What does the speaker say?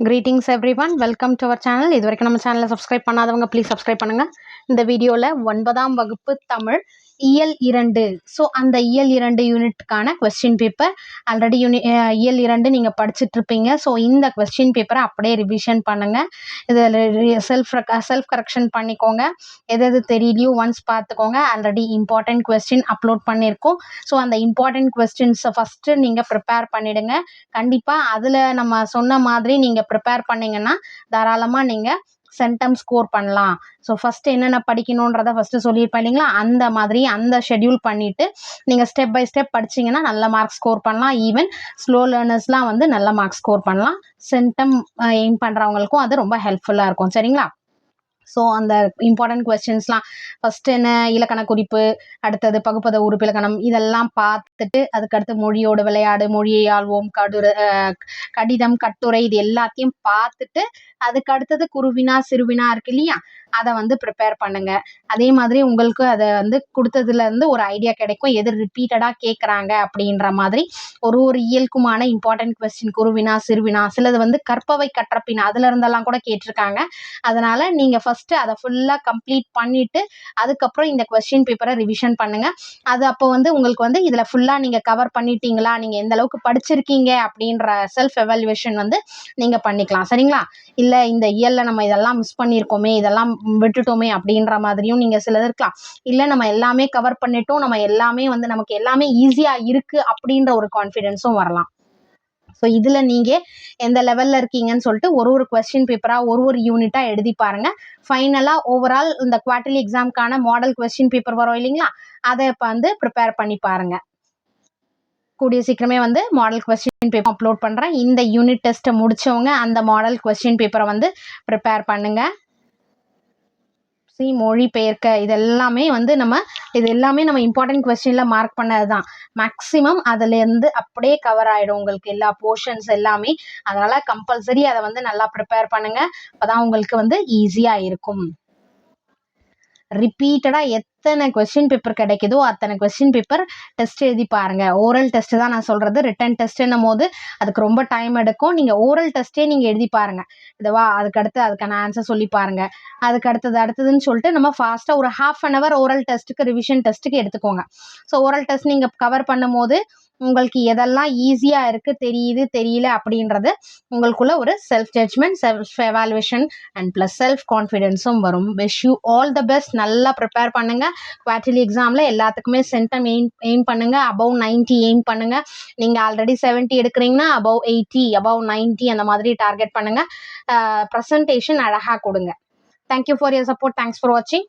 Greetings everyone welcome to our channel இது வரைக்கும் நம்ம சேனலை சப்ஸ்கிரைப் பண்ணாதவங்க ப்ளீஸ் சப்ஸ்கிரைப் பண்ணுங்கள் இந்த வீடியோவில் ஒன்பதாம் வகுப்பு தமிழ் இயல் இரண்டு. ஸோ அந்த இயல் இரண்டு யூனிட்டுக்கான கொஸ்டின் பேப்பர் ஆல்ரெடி யூனி இயல் இரண்டு நீங்கள் படிச்சுட்ருப்பீங்க ஸோ இந்த கொஸ்டின் பேப்பரை அப்படியே ரிவிஷன் பண்ணுங்கள் இதில் செல்ஃப் செல்ஃப் கரெக்ஷன் பண்ணிக்கோங்க. எது எது தெரியலையோ ஒன்ஸ் பார்த்துக்கோங்க. ஆல்ரெடி இம்பார்ட்டண்ட் கொஸ்டின் அப்லோட் பண்ணியிருக்கோம். ஸோ அந்த இம்பார்ட்டண்ட் கொஸ்டின்ஸை ஃபஸ்ட்டு நீங்கள் ப்ரிப்பேர் பண்ணிவிடுங்க கண்டிப்பாக அதில் நம்ம சொன்ன மாதிரி நீங்கள் ப்ரிப்பேர் பண்ணிங்கன்னா தாராளமாக நீங்கள் சென்டம் ஸ்கோர் பண்ணலாம். ஸோ ஃபஸ்ட்டு என்னென்ன படிக்கணுன்றதை ஃபஸ்ட்டு சொல்லியிருப்பேன் இல்லைங்களா? அந்த மாதிரி அந்த ஷெட்யூல் பண்ணிவிட்டு நீங்கள் ஸ்டெப் பை ஸ்டெப் படிச்சிங்கன்னா நல்ல மார்க் ஸ்கோர் பண்ணலாம். ஈவன் ஸ்லோ லேர்னர்ஸ்லாம் வந்து நல்ல மார்க் ஸ்கோர் பண்ணலாம். சென்டம் எய்ம் பண்ணுறவங்களுக்கும் அது ரொம்ப ஹெல்ப்ஃபுல்லாக இருக்கும். சரிங்களா? ஸோ அந்த இம்பார்ட்டன்ட் கொஸ்டின்ஸ்லாம் ஃபஸ்ட்டு என்ன? இலக்கண குறிப்பு அடுத்தது பகுப்பத உறுப்பிலக்கணம் இதெல்லாம் பார்த்துட்டு அதுக்கடுத்து மொழியோட விளையாடு மொழியை ஆள்வோம் கடுர கடிதம் கட்டுரை இது எல்லாத்தையும் பார்த்துட்டு அதுக்கு அடுத்தது குருவினா சிறுவினா இருக்கு இல்லையா? அதை வந்து ப்ரிப்பேர் பண்ணுங்க. அதே மாதிரி உங்களுக்கு அதை வந்து கொடுத்ததுலேருந்து ஒரு ஐடியா கிடைக்கும். எது ரிப்பீட்டடாக கேட்குறாங்க அப்படின்ற மாதிரி ஒரு ஒரு இயல்குமான இம்பார்ட்டன்ட் கொஸ்டின் குருவினா சிறுவினா சிலது வந்து கற்பவை கற்றப்பின் அதுல இருந்தெல்லாம் கூட கேட்டிருக்காங்க. அதனால் நீங்கள் ஃபஸ்ட்டு அதை ஃபுல்லாக கம்ப்ளீட் பண்ணிவிட்டு அதுக்கப்புறம் இந்த கொஸ்டின் பேப்பரை ரிவிஷன் பண்ணுங்கள் அது அப்போ வந்து உங்களுக்கு வந்து இதில் ஃபுல்லாக நீங்கள் கவர் பண்ணிட்டீங்களா? நீங்கள் எந்த அளவுக்கு படிச்சிருக்கீங்க? அப்படின்ற செல்ஃப் எவாலுவேஷன் வந்து நீங்கள் பண்ணிக்கலாம். சரிங்களா? இல்லை இந்த இயலில் நம்ம இதெல்லாம் மிஸ் பண்ணியிருக்கோமே இதெல்லாம் விட்டுட்டோமே அப்படின்ற மாதிரியும் நீங்கள் சிலது இருக்கலாம். இல்லை நம்ம எல்லாமே கவர் பண்ணிட்டோம் நம்ம எல்லாமே வந்து நமக்கு எல்லாமே ஈஸியாக இருக்குது அப்படின்ற ஒரு கான்ஃபிடென்ஸும் வரலாம். ஸோ இதில் நீங்கள் எந்த லெவலில் இருக்கீங்கன்னு சொல்லிட்டு ஒரு ஒரு கொஸ்டின் பேப்பராக ஒரு ஒரு யூனிட்டாக எழுதி பாருங்கள் ஃபைனலாக ஓவரால் இந்த குவார்டர்லி எக்ஸாம்க்கான மாடல் கொஸ்டின் பேப்பர் வரும் இல்லைங்களா? அதை இப்போ வந்து ப்ரிப்பேர் பண்ணி பாருங்கள் கூடிய சீக்கிரமே வந்து மாடல் கொஸ்டின் பேப்பர் அப்லோட் பண்ணுறேன் இந்த யூனிட் டெஸ்ட்டை முடித்தவங்க அந்த மாடல் கொஸ்டின் பேப்பரை வந்து ப்ரிப்பேர் பண்ணுங்கள் சி மொழிபெயர்க்க இது எல்லாமே வந்து நம்ம இது எல்லாமே நம்ம இம்பார்ட்டன்ட் கொஸ்டினில் மார்க் பண்ணது தான் மேக்ஸிமம் அதுலேருந்து அப்படியே கவர் ஆகிடும் உங்களுக்கு எல்லா போர்ஷன்ஸ் எல்லாமே. அதனால் கம்பல்சரி அதை வந்து நல்லா ப்ரிப்பேர் பண்ணுங்கள் அப்போ தான் உங்களுக்கு வந்து ஈஸியாக இருக்கும். ரிப்பீட்டடாக எத்தனை கொஸ்டின் பேப்பர் கிடைக்குதோ அத்தனை கொஸ்டின் பேப்பர் டெஸ்ட் எழுதி பாருங்கள் ஓரல் டெஸ்ட் தான் நான் சொல்கிறது ரிட்டன் டெஸ்ட்டுன்னும் போது அதுக்கு ரொம்ப டைம் எடுக்கும். நீங்கள் ஓரல் டெஸ்ட்டே நீங்கள் எழுதி பாருங்கள் இதுவா? அதுக்கடுத்து அதுக்கான ஆன்சர் சொல்லி பாருங்கள் அதுக்கு அடுத்தது அடுத்ததுன்னு சொல்லிட்டு நம்ம ஃபாஸ்ட்டாக ஒரு ஹாஃப் அன் ஹவர் ஓரல் டெஸ்ட்டுக்கு ரிவிஷன் டெஸ்ட்டுக்கு எடுத்துக்கோங்க. ஸோ ஓரல் டெஸ்ட் நீங்கள் கவர் பண்ணும் போது உங்களுக்கு எதெல்லாம் ஈஸியாக இருக்குது தெரியுது தெரியல அப்படின்றது உங்களுக்குள்ள ஒரு self judgement self evaluation and plus self கான்ஃபிடென்ஸும் வரும். Wish you all the best நல்லா ப்ரிப்பேர் பண்ணுங்கள் குவார்டர்லி எக்ஸாமில் எல்லாத்துக்குமே சென்டம் எய்ம் எய்ம் பண்ணுங்கள் அபவ் நைன்ட்டி எய்ம் பண்ணுங்கள் நீங்கள் ஆல்ரெடி செவன்ட்டி எடுக்கிறீங்கன்னா அபவ் எயிட்டி அபவ் நைன்ட்டி அந்த மாதிரி டார்கெட் பண்ணுங்கள் ப்ரெசன்டேஷன் அழகாக கொடுங்க. Thank you for your support thanks for வாட்சிங்